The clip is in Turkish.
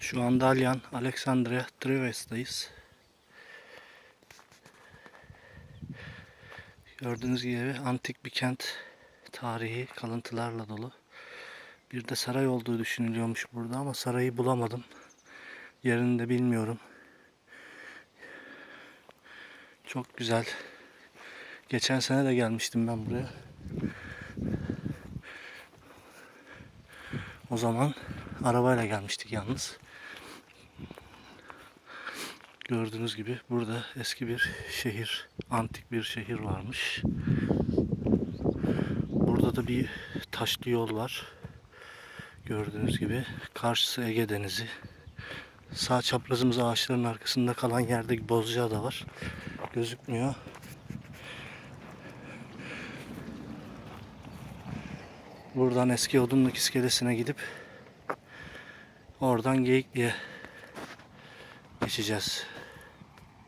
Şu an Dalyan, Alexandria, Treves'tayız. Gördüğünüz gibi antik bir kent tarihi kalıntılarla dolu. Bir de saray olduğu düşünülüyormuş burada ama sarayı bulamadım. Yerini de bilmiyorum. Çok güzel. Geçen sene de gelmiştim ben buraya. O zaman arabayla gelmiştik yalnız. Gördüğünüz gibi burada eski bir şehir, antik bir şehir varmış. Burada da bir taşlı yol var. Gördüğünüz gibi karşısı Ege Denizi. Sağ çaprazımız ağaçların arkasında kalan yerde Bozcaada var. Gözükmüyor. Buradan eski Odunluk iskelesine gidip oradan Geyikli'ye geçeceğiz.